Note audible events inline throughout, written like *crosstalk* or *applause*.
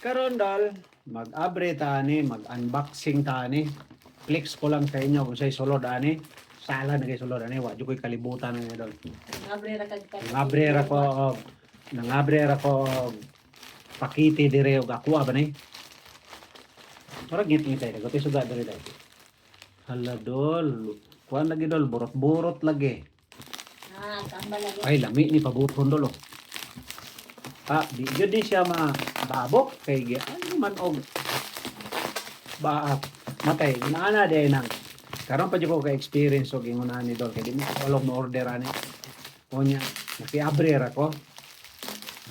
Karon dol, mag-abre tani, mag-unboxing tani. Flex ko lang sa inyo kung sa'y sulod ani. Sala na kay sulod ani, wa jud ko'y kalibutan na dol. Abre ra kag kag. Nangabre ra ko og nangabre ra ko og pakiti dire og ako ba ni? Ora git ni tayo, gote suga dire dai. Hala dol, kuan lagi dol, burot-burot lagi. Ah, kambal lagi. Ay, lami ni pabuton dolo. Ah, di jud ni siya mababok kay ano man og ba matay inaana day nang karon pa jud ko ka experience og ingon ani dol kay di mo ko mo order ani. Onya, nakiabre ra ko.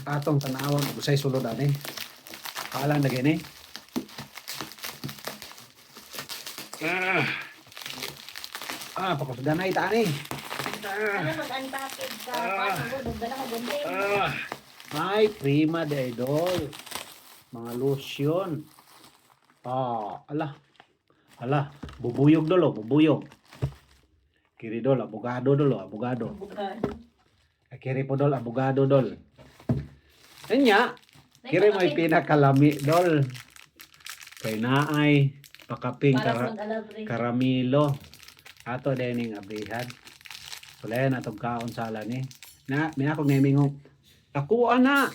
Atong tanawon og usay sulod ani. Kala na gini. Ah. Ah, pakos ganay ta ani. Ah. Ano? Ah. Dagdala ka gundi? Ah, ay, prima de idol. Mga lotion. Ah, ala. Ala, bubuyog dolo, bubuyog. Kiri dol, abogado dolo, abogado. Bugado. Kiri po dol, abogado dol. Kanya, kiri may pinakalami dol. Kay naay, pakaping kara, karamilo. Ato dining abrihan. Sulayan atong kaon sala ni. Na, may ako nemingong. Ako ana.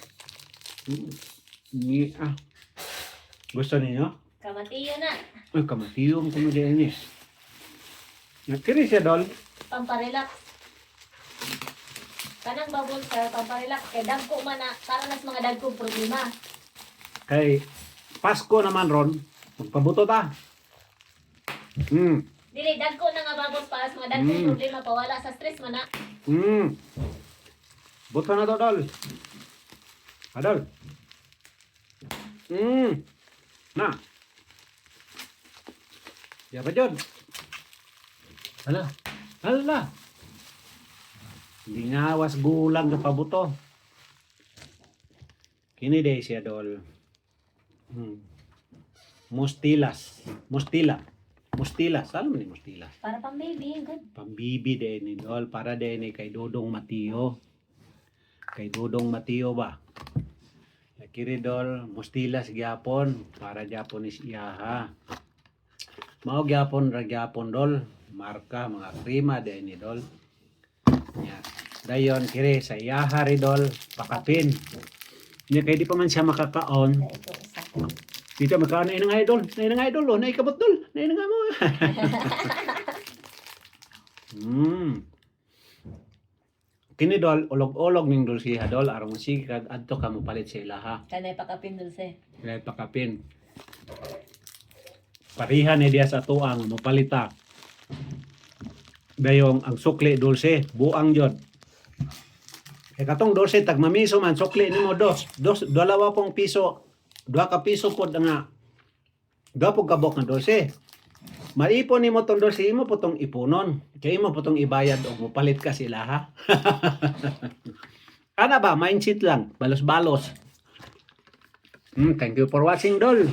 Ni ah. Gusto ninyo? Kamatiyo na. Ay, mo din eh. Nakiri siya dol. Pamparelax. Kanang babol sa pamparelax. Kay dagko man na. Para nas mga dagkong problema. Kay Pasko naman ron. Magpabuto ta. Hmm. Dili, dagko na nga babol para sa mga dagkong Mm. problema. Pawala sa stress man na. Hmm. Buto na to dol. Adol. Hmm. Na. Ya ba Jod? Hala. Hala. Hindi nga awas gulang ka pabuto. Kini day siya dol. Hmm. Mustilas. Mustila. Mustilas. Alam mo ni Mustilas? Para pang baby. Good. Pambibi din ni Dol para din ni kay Dodong Matio. Kay Dodong Matio ba? Kiri Dol, mustilas gyapon para gyapon is iyaha. Mao gyapon ra gyapon Dol, marka mga prima din ni Dol. Ya. Dayon kiri sa iyaha ri Dol, pakapin. Nya kay di pa man siya makakaon. Dito makaon na inang idol, na inang idol, oh, na ikabot dol, na inang mo. *laughs* Hmm. Kini dol, ulog-ulog ning dol siya dol, aron sige kag adto ka mo palit sa ilaha. Kanay pakapin dulce. Kaya pakapin. Parihan ni diya sa tuang mo palita. Dayong ang sukli dulce, buang jod. Kaya katong dulce tag mamiso man sukli nimo dos, dos dalawa pong piso, duha ka piso pod nga. Duha pong kabok nga dulce. Maipon nimo tong dulce imo po tong ipunon. Kaya imo po tong ibayad o mopalit ka sila ha. *laughs* Ana ba mindset lang, balos-balos. Mm, thank you for watching, Dol.